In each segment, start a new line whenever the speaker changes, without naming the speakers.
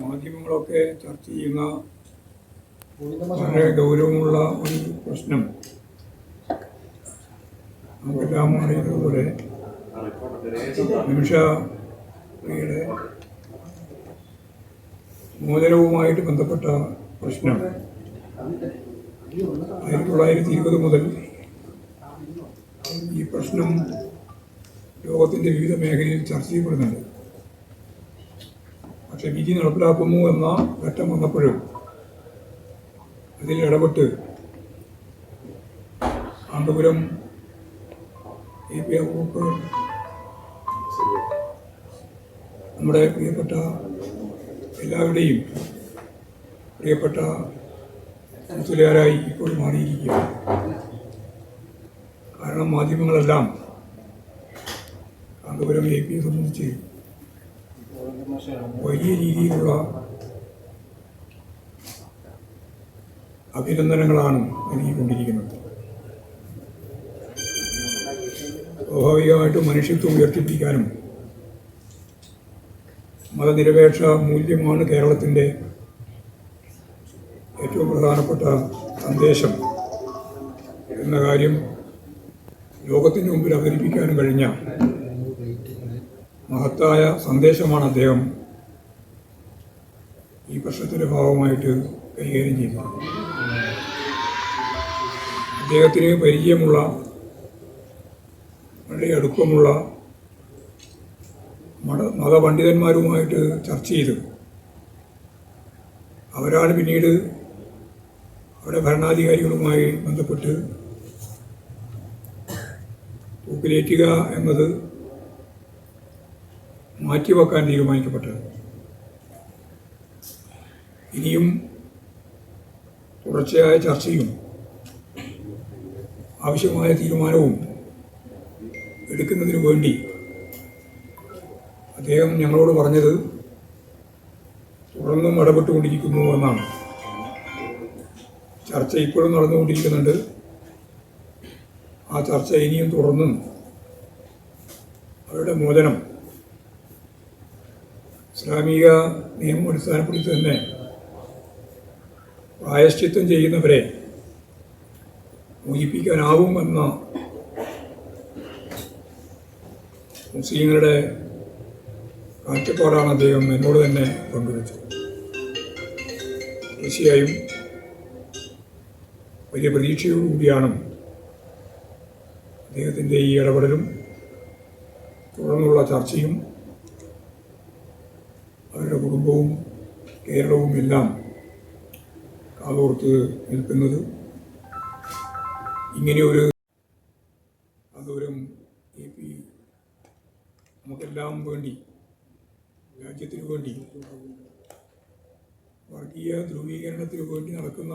നമ്മളൊക്കെ ചർച്ച ചെയ്യുന്ന വളരെ ഗൗരവമുള്ള ഒരു പ്രശ്നം. നമുക്കെല്ലാം അറിയുന്നതുപോലെ നിമിഷ സ്ത്രീയുടെ മോചനവുമായിട്ട് ബന്ധപ്പെട്ട പ്രശ്നം. ആയിരത്തി തൊള്ളായിരത്തി ഇരുപത് മുതൽ ഈ പ്രശ്നം ലോകത്തിന്റെ വിവിധ മേഖലയിൽ ചർച്ച ചെയ്യപ്പെടുന്നുണ്ട്. വിധി നടപ്പിലാക്കുന്നു എന്ന ഘട്ടം വന്നപ്പോഴും അതിൽ ഇടപെട്ട് കാന്തപുരം എ പി അബൂബക്കർ നമ്മുടെ പ്രിയപ്പെട്ട എല്ലാവരുടെയും പ്രിയപ്പെട്ട കൗൺസിലുകാരായി ഇപ്പോൾ മാറിയിരിക്കുക കാരണം മാധ്യമങ്ങളെല്ലാം കാന്തപുരം എ പിയെ സംബന്ധിച്ച് വലിയ രീതിയിലുള്ള അഭിനന്ദനങ്ങളാണ് നൽകിക്കൊണ്ടിരിക്കുന്നത്. സ്വാഭാവികമായിട്ടും മനുഷ്യത്വം ഉയർത്തിപ്പിക്കാനും മതനിരപേക്ഷ മൂല്യമാണ് കേരളത്തിന്റെ ഏറ്റവും പ്രധാനപ്പെട്ട സന്ദേശം എന്ന കാര്യം ലോകത്തിന് മുമ്പിൽ അവതരിപ്പിക്കാനും കഴിഞ്ഞ മഹത്തായ സന്ദേശമാണ് അദ്ദേഹം ഈ പ്രശ്നത്തിന്റെ ഭാഗമായിട്ട് കൈകാര്യം ചെയ്യുന്നത് അദ്ദേഹത്തിന് പരിചയമുള്ള വളരെ അടുപ്പമുള്ള മത മതപണ്ഡിതന്മാരുമായിട്ട് ചർച്ച ചെയ്ത്. അവരാണ് പിന്നീട് അവിടെ ഭരണാധികാരികളുമായി ബന്ധപ്പെട്ട് തൂക്കിലേറ്റുക എന്നത് മാറ്റിവെക്കാൻ തീരുമാനിക്കപ്പെട്ടത്. ഇനിയും തുടർച്ചയായ ചർച്ചയും ആവശ്യമായ തീരുമാനവും എടുക്കുന്നതിന് വേണ്ടി അദ്ദേഹം ഞങ്ങളോട് പറഞ്ഞത് തുടർന്നും ഇടപെട്ടുകൊണ്ടിരിക്കുന്നു എന്നാണ്. ചർച്ച ഇപ്പോഴും നടന്നുകൊണ്ടിരിക്കുന്നുണ്ട്. ആ ചർച്ച ഇനിയും തുടർന്നും അവരുടെ മോചനം ഇസ്ലാമിക നിയമം അടിസ്ഥാനപ്പെടുത്തി തന്നെ പ്രായശ്ചിത്വം ചെയ്യുന്നവരെ മോചിപ്പിക്കാനാവുമെന്ന മുസ്ലിങ്ങളുടെ കാഴ്ചപ്പാടാണ് അദ്ദേഹം എന്നോട് തന്നെ പങ്കുവച്ചത്. തീർച്ചയായും വലിയ പ്രതീക്ഷയോടുകൂടിയാണ് അദ്ദേഹത്തിന്റെ ഈ ഇടപെടലും തുടർന്നുള്ള ചർച്ചയും കുടുംബവും കേരളവും എല്ലാം കാതോർത്ത് നിൽക്കുന്നത് ഇങ്ങനെയൊരു അതോരം എ പി നമുക്കെല്ലാം വേണ്ടി രാജ്യത്തിനു വേണ്ടി വർഗീയ ധ്രുവീകരണത്തിന് വേണ്ടി നടക്കുന്ന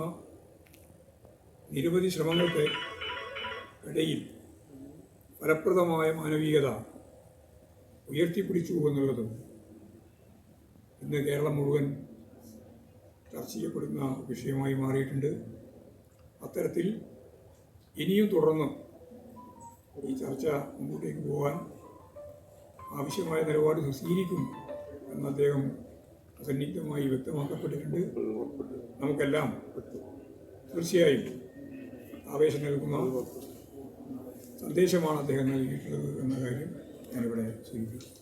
നിരവധി ശ്രമങ്ങൾക്ക് ഇടയിൽ ഫലപ്രദമായ മാനവികത ഉയർത്തിപ്പിടിച്ചു എന്നുള്ളത് ഇന്ന് കേരളം മുഴുവൻ ചർച്ച ചെയ്യപ്പെടുന്ന വിഷയമായി മാറിയിട്ടുണ്ട്. അത്തരത്തിൽ ഇനിയും തുടർന്നും ഈ ചർച്ച മുമ്പോട്ടേക്ക് പോകാൻ ആവശ്യമായ നിലപാട് സ്വീകരിക്കും എന്ന് അദ്ദേഹം സന്നിഗ്ധമായി വ്യക്തമാക്കപ്പെട്ടിട്ടുണ്ട്. നമുക്കെല്ലാം തീർച്ചയായും ആവേശം നൽകുന്ന സന്ദേശമാണ് അദ്ദേഹം നൽകിയിട്ടുള്ളത് എന്ന കാര്യം ഞാനിവിടെ സൂചിപ്പിക്കും